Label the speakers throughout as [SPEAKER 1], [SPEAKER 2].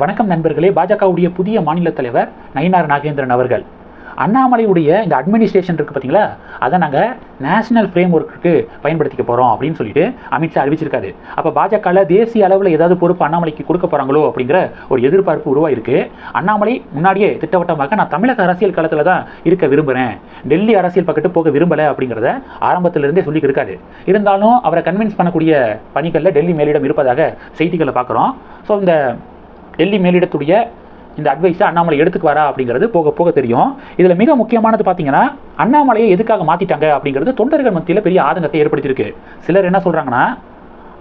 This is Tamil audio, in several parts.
[SPEAKER 1] வணக்கம் நண்பர்களே பாஜகவுடைய புதிய மாநில தலைவர் நயினார் நாகேந்திரன் அவர்கள். அண்ணாமலையுடைய இந்த அட்மினிஸ்ட்ரேஷன் இருக்குது பார்த்தீங்களா அதை நாங்கள் நேஷனல் ஃப்ரேம் ஒர்க்குக்கு பயன்படுத்திக்க போகிறோம் அப்படின்னு சொல்லிட்டு அமித்ஷா அறிவிச்சிருக்காரு. அப்போ பாஜகவில் தேசிய அளவில் ஏதாவது பொறுப்பு அண்ணாமலைக்கு கொடுக்க போகிறாங்களோ அப்படிங்கிற ஒரு எதிர்பார்ப்பு உருவாயிருக்கு. அண்ணாமலை முன்னாடியே திட்டவட்டமாக நான் தமிழக அரசியல் களத்தில் தான் இருக்க விரும்புகிறேன் டெல்லி அரசியல் பக்கத்து போக விரும்பலை அப்படிங்கிறத ஆரம்பத்திலிருந்தே சொல்லியிருக்காரு இருந்தாலும் அவரை கன்வின்ஸ் பண்ணக்கூடிய பணிகளில் டெல்லி மேலிடம் இருப்பதாக செய்திகளை பார்க்குறோம். ஸோ இந்த டெல்லி மேலிடத்துடைய இந்த அட்வைஸை அண்ணாமலை எடுத்துக்குவாரா அப்படிங்கிறது போக போக தெரியும். இதில் மிக முக்கியமானது பார்த்தீங்கன்னா அண்ணாமலையை எதுக்காக மாற்றிட்டாங்க அப்படிங்கிறது தொண்டர்கள் மத்தியில் பெரிய ஆதங்கத்தை ஏற்படுத்தியிருக்கு. சிலர் என்ன சொல்கிறாங்கன்னா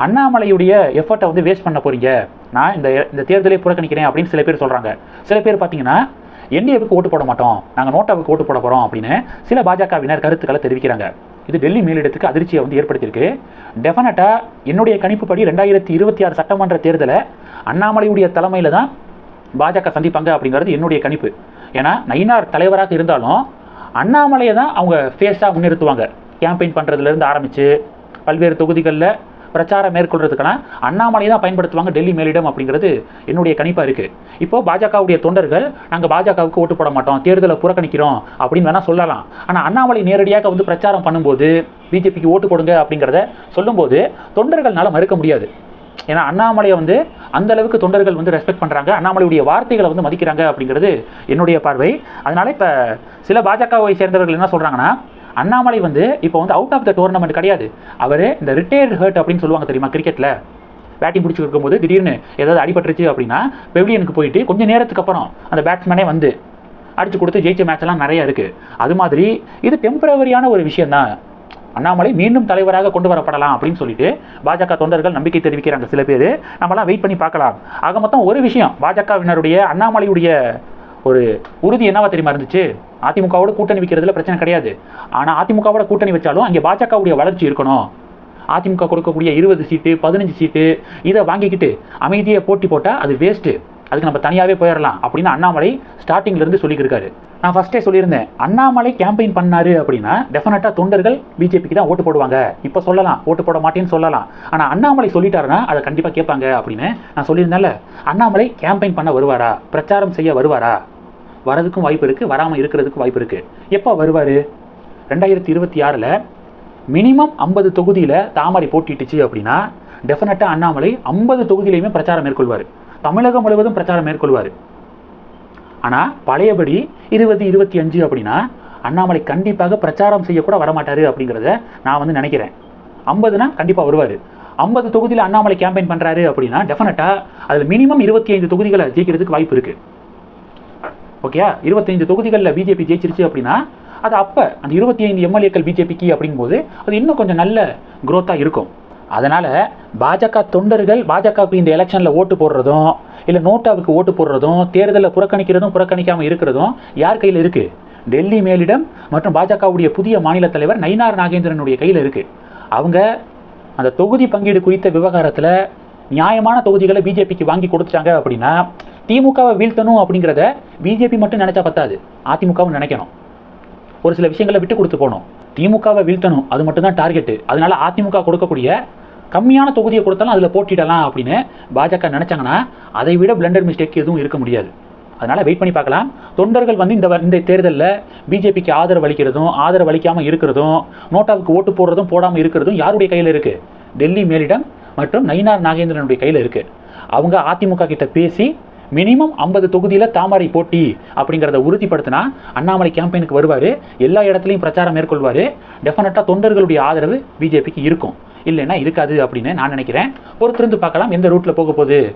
[SPEAKER 1] அண்ணாமலையுடைய எஃபர்ட்டை வந்து வேஸ்ட் பண்ண போகிறீங்க நான் இந்த இந்த தேர்தலை புறக்கணிக்கிறேன் அப்படின்னு சில பேர் சொல்கிறாங்க சில பேர் பார்த்தீங்கன்னா என்டிஏவுக்கு ஓட்டு போட மாட்டோம். நாங்கள் நோட்டாவுக்கு ஓட்டு போட போகிறோம் அப்படின்னு சில பாஜகவினர் கருத்துக்களை தெரிவிக்கிறாங்க. இது டெல்லி மேலிடத்துக்கு அதிர்ச்சியை வந்து ஏற்படுத்தியிருக்கு. டெஃபினட்டாக என்னுடைய கணிப்புப்படி ரெண்டாயிரத்தி இருபத்தி ஆறு சட்டமன்ற தேர்தலை அண்ணாமலையுடைய தலைமையில் தான் பாஜக சந்திப்பாங்க அப்படிங்கிறது என்னுடைய கணிப்பு. ஏன்னா நயினார் தலைவராக இருந்தாலும் அண்ணாமலையை தான் அவங்க ஃபேஸாக முன்னிறுத்துவாங்க. கேம்பெயின் பண்ணுறதுலேருந்து ஆரம்பித்து பல்வேறு தொகுதிகளில் பிரச்சாரம் மேற்கொள்றதுக்கெல்லாம் அண்ணாமலை தான் பயன்படுத்துவாங்க டெல்லி மேலிடம் அப்படிங்கிறது என்னுடைய கணிப்பாக இருக்குது இப்போது பாஜகவுடைய தொண்டர்கள் நாங்கள் பாஜகவுக்கு ஓட்டு போட மாட்டோம் தேர்தலை புறக்கணிக்கிறோம் அப்படின்னு வேணால் சொல்லலாம். ஆனால் அண்ணாமலை நேரடியாக வந்து பிரச்சாரம் பண்ணும்போது பிஜேபிக்கு ஓட்டு போடுங்க அப்படிங்கிறத சொல்லும்போது தொண்டர்கள்னால மறுக்க முடியாது. ஏன்னா அண்ணாமலையை வந்து அந்த அளவுக்கு தொண்டர்கள் வந்து ரெஸ்பெக்ட் பண்ணுறாங்க அண்ணாமலையுடைய வார்த்தைகளை வந்து மதிக்கிறாங்க அப்படிங்கிறது என்னுடைய பார்வை. அதனால் இப்போ சில பாஜகவை சேர்ந்தவர்கள் என்ன சொல்கிறாங்கன்னா அண்ணாமலை வந்து இப்போ வந்து அவுட் ஆஃப் த டோர்னமெண்ட் கிடையாது. அவர் இந்த ரிட்டையர்டு ஹர்ட் அப்படின்னு சொல்லுவாங்க தெரியுமா கிரிக்கெட்டில் பேட்டிங் பிடிச்சி இருக்கும்போது திடீர்னு ஏதாவது அடிபட்டுருச்சு அப்படின்னா பெவிலியனுக்கு போயிட்டு கொஞ்சம் நேரத்துக்கு அப்புறம் அந்த பேட்ஸ்மேனே வந்து அடித்து கொடுத்து ஜெயிச்ச மேட்ச்லாம் நிறையா இருக்குது அது மாதிரி இது டெம்பரவரியான ஒரு விஷயம் தான் அண்ணாமலை மீண்டும் தலைவராக கொண்டு வரப்படலாம் அப்படின்னு சொல்லிட்டு பாஜக தொண்டர்கள் நம்பிக்கை தெரிவிக்கிறாங்க சில பேர். நம்மளாம் வெயிட் பண்ணி பார்க்கலாம். ஆக மொத்தம் ஒரு விஷயம் பாஜகவினருடைய அண்ணாமலையுடைய ஒரு உறுதி என்னவா தெரியுமா இருந்துச்சு? அதிமுகவோட கூட்டணி வைக்கிறதுல பிரச்சனை கிடையாது. ஆனால் அதிமுகவோட கூட்டணி வச்சாலும் அங்கே பாஜகவுடைய வளர்ச்சி இருக்கணும். அதிமுக கொடுக்கக்கூடிய இருபது சீட்டு பதினஞ்சு சீட்டு இதை வாங்கிக்கிட்டு அமைதியை போட்டி போட்டால் அது வேஸ்ட்டு அதுக்கு நம்ம தனியாகவே போயிடலாம் அப்படின்னு அண்ணாமலை ஸ்டார்டிங்லேருந்து சொல்லியிருக்காரு நான் ஃபஸ்ட்டே சொல்லியிருந்தேன் அண்ணாமலை கேம்பெயின் பண்ணாரு அப்படின்னா டெஃபினட்டாக தொண்டர்கள் பிஜேபிக்கு தான் ஓட்டு போடுவாங்க. இப்போ சொல்லலாம் ஓட்டு போட மாட்டேன்னு சொல்லலாம். ஆனால் அண்ணாமலை சொல்லிட்டாருன்னா அதை கண்டிப்பாக கேட்பாங்க அப்படின்னு நான் சொல்லியிருந்தேன்ல. அண்ணாமலை கேம்பெயின் பண்ண வருவாரா? பிரச்சாரம் செய்ய வருவாரா? வரதுக்கும் வாய்ப்பு இருக்குது வராமல் இருக்கிறதுக்கும் வாய்ப்பு இருக்குது எப்போ வருவார்? ரெண்டாயிரத்தி இருபத்தி ஆறில் மினிமம் ஐம்பது தொகுதியில் தாமரை போட்டிட்டுச்சு அப்படின்னா டெஃபினட்டாக அண்ணாமலை ஐம்பது தொகுதியிலையுமே பிரச்சாரம் மேற்கொள்வார். தமிழகம் முழுவதும் பிரச்சாரம் மேற்கொள்வார். ஆனால் பழையபடி இருபது இருபத்தி அஞ்சு அப்படின்னா அண்ணாமலை கண்டிப்பாக பிரச்சாரம் செய்யக்கூட வரமாட்டார் அப்படிங்கிறத நான் வந்து நினைக்கிறேன். ஐம்பதுனா கண்டிப்பாக வருவார். ஐம்பது தொகுதியில் அண்ணாமலை கேம்பெயின் பண்ணுறாரு அப்படின்னா டெஃபினட்டாக அதில் மினிமம் இருபத்தி ஐந்து தொகுதிகளை ஜெயிக்கிறதுக்கு வாய்ப்பு இருக்குது ஓகேயா இருபத்தைந்து தொகுதிகளில் பிஜேபி ஜெயிச்சிருச்சு அப்படின்னா அது அப்போ அந்த இருபத்தி ஐந்து எம்எல்ஏக்கள் பிஜேபிக்கு அப்படிங்கும்போது அது இன்னும் கொஞ்சம் நல்ல குரோத்தாக இருக்கும். அதனால் பாஜக தொண்டர்கள் பாஜகவுக்கு இந்த எலெக்ஷனில் ஓட்டு போடுறதும் இல்லை நோட்டாவுக்கு ஓட்டு போடுறதும் தேர்தலில் புறக்கணிக்கிறதும் புறக்கணிக்காமல் இருக்கிறதும் யார் கையில் இருக்குது டெல்லி மேலிடம் மற்றும் பாஜகவுடைய புதிய மாநில தலைவர் நயினார் நாகேந்திரனுடைய கையில் இருக்குது அவங்க அந்த தொகுதி பங்கீடு குறித்த விவகாரத்தில் நியாயமான தொகுதிகளை பிஜேபிக்கு வாங்கி கொடுத்துட்டாங்க அப்படின்னா திமுகவை வீழ்த்தணும் அப்படிங்கிறத பிஜேபி மட்டும் நினச்சா பத்தாது. அதிமுகவும் நினைக்கணும். ஒரு சில விஷயங்களை விட்டு கொடுத்து போகணும். திமுகவை வீழ்த்தணும். அது மட்டும் தான் டார்கெட்டு அதனால அதிமுக கொடுக்கக்கூடிய கம்மியான தொகுதியை கொடுத்தாலும் அதில் போட்டிடலாம் அப்படின்னு பாஜக நினைச்சாங்கன்னா அதை விட பிளண்டர் மிஸ்டேக் எதுவும் இருக்க முடியாது. அதனால் வெயிட் பண்ணி பார்க்கலாம். தொண்டர்கள் வந்து இந்த வ- இந்த தேர்தலில் பிஜேபிக்கு ஆதரவு அளிக்கிறதும் ஆதரவு அளிக்காமல் இருக்கிறதும் நோட்டாவுக்கு ஓட்டு போடுறதும் போடாமல் இருக்கிறதும் யாருடைய கையில் இருக்குது டெல்லி மேலிடம் மற்றும் நயினார் நாகேந்திரனுடைய கையில் இருக்குது அவங்க அதிமுக கிட்ட பேசி மினிமம் ஐம்பது தொகுதியில் தாமரை போட்டி அப்படிங்கிறத உறுதிப்படுத்தினா அண்ணாமலை கேம்பெயினுக்கு வருவார். எல்லா இடத்துலையும் பிரச்சாரம் மேற்கொள்வார். டெஃபினட்டாக தொண்டர்களுடைய ஆதரவு பிஜேபிக்கு இருக்கும். இல்லைன்னா இருக்காது அப்படின்னு நான் நினைக்கிறேன். பொறுத்திருந்து பார்க்கலாம். எந்த ரூட்டில் போக போகுது?